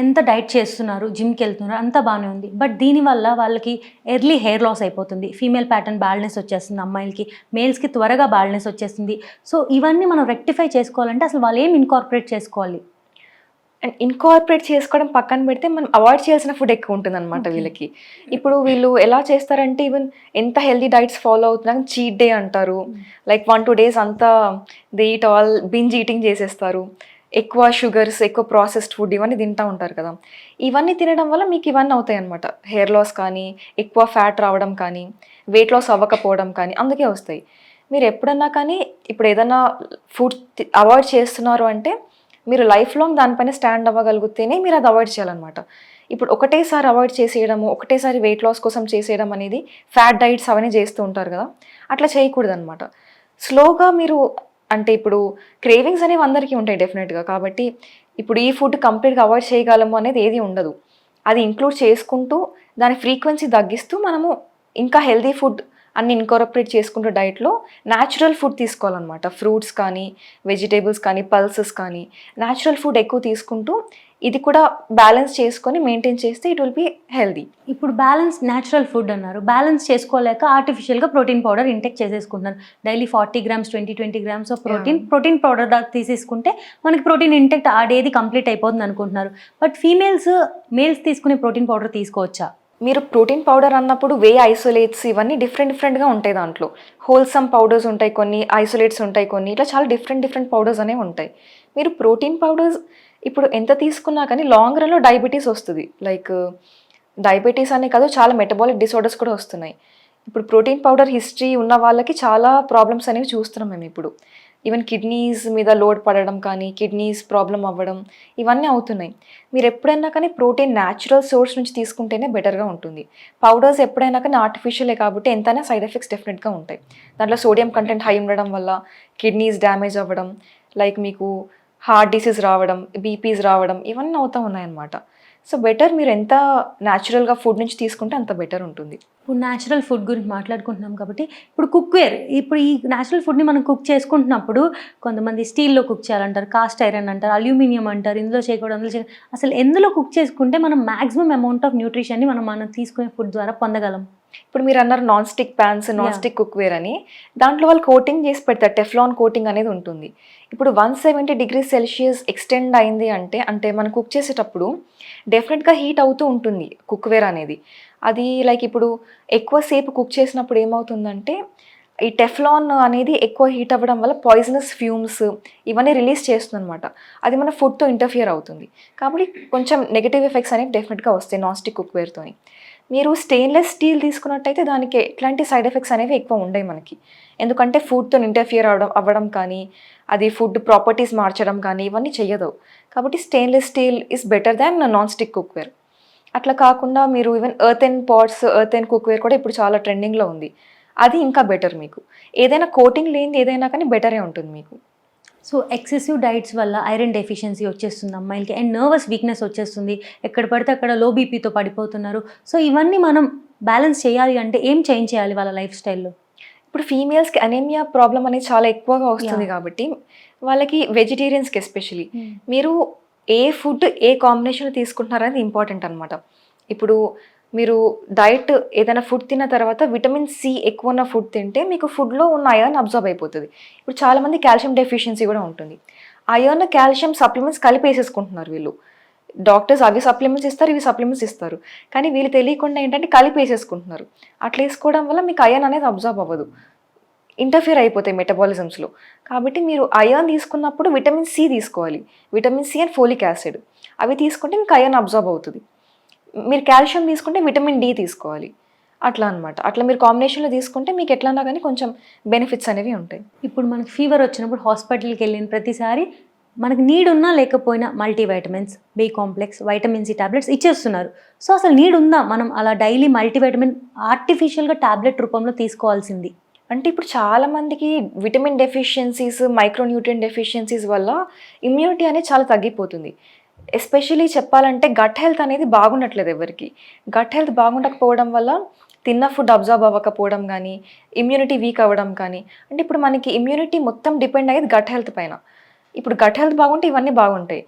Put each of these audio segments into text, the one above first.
ఎంత డైట్ చేస్తున్నారు జిమ్కి వెళ్తున్నారు అంతా బాగానే ఉంది. బట్ దీనివల్ల వాళ్ళకి ఎర్లీ హెయిర్ లాస్ అయిపోతుంది. ఫీమేల్ ప్యాటర్న్ బాల్నెస్ వచ్చేస్తుంది అమ్మాయిలకి మేల్స్కి త్వరగా బాల్నెస్ వచ్చేస్తుంది. సో ఇవన్నీ మనం రెక్టిఫై చేసుకోవాలంటే అసలు వాళ్ళు ఏం ఇన్కార్పొరేట్ చేసుకోవాలి? అండ్ ఇన్కార్పొరేట్ చేసుకోవడం పక్కన పెడితే మనం అవాయిడ్ చేయాల్సిన ఫుడ్ ఎక్కువ ఉంటుంది అనమాట. వీళ్ళకి. ఇప్పుడు వీళ్ళు ఎలా చేస్తారంటే ఈవెన్ ఎంత హెల్దీ డైట్స్ ఫాలో అవుతున్నా చీట్ డే అంటారు. లైక్ వన్ టూ డేస్ అంతా they eat all binge eating చేసేస్తారు. ఎక్కువ షుగర్స్ ఎక్కువ ప్రాసెస్డ్ ఫుడ్ ఇవన్నీ తింటూ ఉంటారు కదా. ఇవన్నీ తినడం వల్ల మీకు ఇవన్నీ అవుతాయి అనమాట హెయిర్ లాస్ కానీ ఎక్కువ ఫ్యాట్ రావడం కానీ వెయిట్ లాస్ అవ్వకపోవడం కానీ అందుకే వస్తాయి. మీరు ఎప్పుడన్నా కానీ ఇప్పుడు ఏదైనా ఫుడ్ అవాయిడ్ చేస్తున్నారు అంటే మీరు లైఫ్ లాంగ్ దానిపైన స్టాండ్ అవ్వగలిగితేనే మీరు అది అవాయిడ్ చేయాలన్నమాట. ఇప్పుడు ఒకటేసారి అవాయిడ్ చేసేయడము ఒకటేసారి వెయిట్ లాస్ కోసం చేసేయడం అనేది ఫ్యాట్ డైట్స్ అవన్నీ చేస్తూ ఉంటారు కదా. అట్లా చేయకూడదు అనమాట స్లోగా మీరు అంటే ఇప్పుడు క్రేవింగ్స్ అనేవి అందరికీ ఉంటాయి డెఫినెట్గా కాబట్టి ఇప్పుడు ఈ ఫుడ్ కంప్లీట్గా అవాయిడ్ చేయగలము అనేది ఏది ఉండదు. అది ఇంక్లూడ్ చేసుకుంటూ దాని ఫ్రీక్వెన్సీ తగ్గిస్తూ మనము ఇంకా హెల్దీ ఫుడ్ అన్ని ఇన్కార్పొరేట్ చేసుకుంటూ డైట్లో న్యాచురల్ ఫుడ్ తీసుకోవాలన్నమాట. ఫ్రూట్స్ కానీ వెజిటేబుల్స్ కానీ పల్సెస్ కానీ న్యాచురల్ ఫుడ్ ఎక్కువ తీసుకుంటూ ఇది కూడా బ్యాలెన్స్ చేసుకొని మెయింటైన్ చేస్తే ఇట్ విల్ బి హెల్దీ ఇప్పుడు బ్యాలెన్స్ న్యాచురల్ ఫుడ్ అన్నారు. బ్యాలెన్స్ చేసుకోలేక ఆర్టిఫిషియల్గా protein powder intake చేసేసుకుంటున్నారు. Daily forty grams twenty twenty grams of protein protein powder దాకా తీసేసుకుంటే మనకి ప్రోటీన్ ఇంటెక్ట్ ఆ డేది కంప్లీట్ అయిపోతుంది అనుకుంటున్నారు. బట్ ఫీమేల్స్ మేల్స్ తీసుకునే ప్రోటీన్ పౌడర్ తీసుకోవచ్చా? మీరు ప్రోటీన్ పౌడర్ అన్నప్పుడు వే ఐసోలేట్స్ ఇవన్నీ డిఫరెంట్ డిఫరెంట్గా ఉంటాయి దాంట్లో. హోల్సమ్ పౌడర్స్ ఉంటాయి కొన్ని ఐసోలేట్స్ ఉంటాయి కొన్ని ఇట్లా చాలా డిఫరెంట్ డిఫరెంట్ పౌడర్స్ అనేవి ఉంటాయి. మీరు ప్రోటీన్ పౌడర్స్ ఇప్పుడు ఎంత తీసుకున్నా కానీ లాంగ్ రన్లో డయాబెటీస్ వస్తుంది. లైక్ డయాబెటీస్ అనే కాదు చాలా మెటబాలిక్ డిసార్డర్స్ కూడా వస్తున్నాయి. ఇప్పుడు ప్రోటీన్ పౌడర్ హిస్టరీ ఉన్న వాళ్ళకి చాలా ప్రాబ్లమ్స్ అనేవి చూస్తున్నాం మేము ఇప్పుడు. ఈవెన్ కిడ్నీస్ మీద లోడ్ పడడం కానీ కిడ్నీస్ ప్రాబ్లం అవ్వడం ఇవన్నీ అవుతున్నాయి. మీరు ఎప్పుడైనా కానీ ప్రోటీన్ న్యాచురల్ సోర్స్ నుంచి తీసుకుంటేనే బెటర్గా ఉంటుంది. పౌడర్స్ ఎప్పుడైనా కానీ ఆర్టిఫిషియలే కాబట్టి ఎంతైనా సైడ్ ఎఫెక్ట్స్ డెఫినెట్గా ఉంటాయి. దాంట్లో సోడియం కంటెంట్ హై ఉండడం వల్ల కిడ్నీస్ డ్యామేజ్ అవ్వడం లైక్ మీకు హార్ట్ డిసీజ్ రావడం బీపీస్ రావడం ఇవన్నీ అవుతూ ఉన్నాయన్నమాట. సో బెటర్ మీరు ఎంత న్యాచురల్గా ఫుడ్ నుంచి తీసుకుంటే అంత బెటర్ ఉంటుంది. ఇప్పుడు న్యాచురల్ ఫుడ్ గురించి మాట్లాడుకుంటున్నాం కాబట్టి ఇప్పుడు కుక్వేర్ ఇప్పుడు ఈ న్యాచురల్ ఫుడ్ని మనం కుక్ చేసుకుంటున్నప్పుడు కొంతమంది స్టీల్లో కుక్ చేయాలంటారు కాస్ట్ ఐరన్ అంటారు అల్యూమినియం అంటారు ఇందులో చేయకూడదు అందులో చేయకూడదు. అసలు ఎందులో కుక్ చేసుకుంటే మనం మాక్సిమం అమౌంట్ ఆఫ్ న్యూట్రిషన్ని మనం మనం తీసుకునే ఫుడ్ ద్వారా పొందగలం? ఇప్పుడు మీరు అన్నారు non stick pans non. Stick cookware అని. దాంట్లో వాళ్ళు కోటింగ్ చేసి పెడతారు. టెఫ్లాన్ కోటింగ్ అనేది ఉంటుంది. ఇప్పుడు one seventy degree Celsius extend అయింది అంటే అంటే మనం కుక్ చేసేటప్పుడు డెఫినెట్గా హీట్ అవుతూ ఉంటుంది కుక్వేర్ అనేది. అది లైక్ ఇప్పుడు ఎక్కువసేపు కుక్ చేసినప్పుడు ఏమవుతుందంటే ఈ టెఫ్లాన్ అనేది ఎక్కువ హీట్ అవ్వడం వల్ల పాయిజనస్ ఫ్యూమ్స్ ఇవన్నీ రిలీజ్ చేస్తుంది అనమాట అది మన ఫుడ్తో ఇంటర్ఫియర్ అవుతుంది. కాబట్టి కొంచెం నెగిటివ్ ఎఫెక్ట్స్ అనేవి డెఫినెట్గా వస్తాయి నాన్ స్టిక్ కుక్వేర్తోని మీరు స్టెయిన్లెస్ స్టీల్ తీసుకున్నట్టయితే దానికి ఎట్లాంటి సైడ్ ఎఫెక్ట్స్ అనేవి ఎక్కువ ఉండవు మనకి. ఎందుకంటే ఫుడ్తో ఇంటర్ఫియర్ అవడం అవ్వడం కానీ అది ఫుడ్ ప్రాపర్టీస్ మార్చడం కానీ ఇవన్నీ చెయ్యదు. కాబట్టి stainless steel is better than non stick cookware అట్లా కాకుండా మీరు even earthen pots earthen cookware కూడా ఇప్పుడు చాలా ట్రెండింగ్లో ఉంది. అది ఇంకా బెటర్ మీకు. ఏదైనా కోటింగ్ లేనిది ఏదైనా కానీ బెటరే ఉంటుంది మీకు. సో ఎక్సెసివ్ డైట్స్ వల్ల ఐరన్ డెఫిషియన్సీ వచ్చేస్తుంది అమ్మాయిలకి. అండ్ నర్వస్ వీక్నెస్ వచ్చేస్తుంది. ఎక్కడ పడితే అక్కడ లో బీపీతో పడిపోతున్నారు. సో ఇవన్నీ మనం బ్యాలెన్స్ చేయాలి అంటే ఏం చేంజ్ చేయాలి వాళ్ళ లైఫ్ స్టైల్లో ఇప్పుడు ఫీమేల్స్కి అనేమియా ప్రాబ్లం అనేది చాలా ఎక్కువగా వస్తుంది. కాబట్టి వాళ్ళకి వెజిటేరియన్స్కి ఎస్పెషలీ మీరు ఏ ఫుడ్ ఏ కాంబినేషన్ తీసుకుంటున్నారనేది ఇంపార్టెంట్ అనమాట ఇప్పుడు మీరు డైట్ ఏదైనా ఫుడ్ తిన్న తర్వాత విటమిన్ సి ఎక్కువ ఉన్న ఫుడ్ తింటే మీకు ఫుడ్లో ఉన్న అయర్న్ అబ్జర్వ్ అయిపోతుంది. ఇప్పుడు చాలామంది కాల్షియం డెఫిషియన్సీ కూడా ఉంటుంది. అయర్న్ కాల్షియం సప్లిమెంట్స్ కలిపి వేసేసుకుంటున్నారు వీళ్ళు. డాక్టర్స్ అవి సప్లిమెంట్స్ ఇస్తారు ఇవి సప్లిమెంట్స్ ఇస్తారు. కానీ వీళ్ళు తెలియకుండా ఏంటంటే కలిపి వేసేసుకుంటున్నారు. అట్లా వేసుకోవడం వల్ల మీకు అయర్న్ అనేది అబ్జర్వ్ అవ్వదు. ఇంటర్ఫియర్ అయిపోతాయి మెటబాలిజమ్స్లో కాబట్టి మీరు అయర్న్ తీసుకున్నప్పుడు విటమిన్ సి తీసుకోవాలి. Vitamin C and folic acid అవి తీసుకుంటే మీకు అయర్న్ అబ్జర్వ్ అవుతుంది. మీరు కాల్షియం తీసుకుంటే విటమిన్ డి తీసుకోవాలి. అట్లా అన్నమాట. అట్లా మీరు కాంబినేషన్లో తీసుకుంటే మీకు ఎట్లన్నా కానీ కొంచెం బెనిఫిట్స్ అనేవి ఉంటాయి. ఇప్పుడు మనకి ఫీవర్ వచ్చినప్పుడు హాస్పిటల్కి వెళ్ళిన ప్రతిసారి మనకి నీడ్ ఉన్నా లేకపోయినా multivitamins B complex vitamin C tablets ఇచ్చేస్తున్నారు. సో అసలు నీడ్ ఉందా? మనం అలా డైలీ మల్టీవైటమిన్ ఆర్టిఫిషియల్గా టాబ్లెట్ రూపంలో తీసుకోవాల్సింది. అంటే ఇప్పుడు చాలా మందికి విటమిన్ డెఫిషియన్సీస్ మైక్రోన్యూట్రియన్ డెఫిషియన్సీస్ వల్ల ఇమ్యూనిటీ అనేది చాలా తగ్గిపోతుంది. ఎస్పెషలీ చెప్పాలంటే గట్ హెల్త్ అనేది బాగుండట్లేదు ఎవరికి. గట్ హెల్త్ బాగుండకపోవడం వల్ల తిన్న ఫుడ్ అబ్జర్వ్ అవ్వకపోవడం కానీ ఇమ్యూనిటీ వీక్ అవ్వడం కానీ అంటే ఇప్పుడు మనకి ఇమ్యూనిటీ మొత్తం డిపెండ్ అయ్యేది గట్ హెల్త్ పైన. ఇప్పుడు గట్ హెల్త్ బాగుంటే ఇవన్నీ బాగుంటాయి.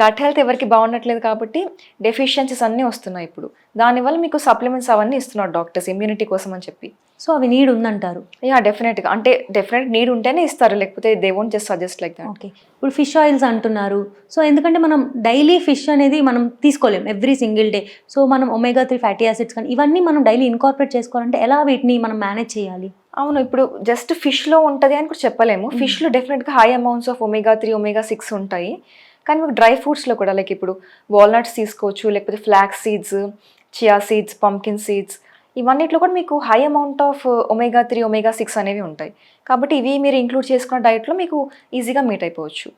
గట్ హెల్త్ ఎవరికి బాగుండట్లేదు కాబట్టి డెఫిషియన్సీస్ అన్నీ వస్తున్నాయి ఇప్పుడు. దానివల్ల మీకు సప్లిమెంట్స్ అవన్నీ ఇస్తున్నారు డాక్టర్స్ ఇమ్యూనిటీ కోసం అని చెప్పి. సో అవి నీడ్ ఉందంటారు? యా డెఫినెట్గా అంటే డెఫినెట్ నీడ్ ఉంటేనే ఇస్తారు. లేకపోతే they won't just suggest like that okay ఇప్పుడు ఫిష్ ఆయిల్స్ అంటున్నారు. సో ఎందుకంటే మనం డైలీ ఫిష్ అనేది మనం తీసుకోలేం ఎవ్రీ సింగిల్ డే సో మనం ఒమేగా త్రీ ఫ్యాటీ యాసిడ్స్ కానీ ఇవన్నీ మనం డైలీ ఇన్కార్పొరేట్ చేసుకోవాలంటే ఎలా వీటిని మనం మేనేజ్ చేయాలి? అవును ఇప్పుడు జస్ట్ ఫిష్లో ఉంటుంది అని కూడా చెప్పలేము. ఫిష్లో డెఫినెట్గా high amounts of omega three omega six ఉంటాయి. కానీ మీకు డ్రై ఫ్రూట్స్లో కూడా లైక్ ఇప్పుడు వాల్నట్స్ తీసుకోవచ్చు లేకపోతే flax seeds chia seeds pumpkin seeds ఇవన్నిట్లో కూడా మీకు high amount of omega three omega six అనేవి ఉంటాయి. కాబట్టి ఇవి మీరు ఇంక్లూడ్ చేసుకున్న డైట్లో మీకు ఈజీగా మీట్ అయిపోవచ్చు.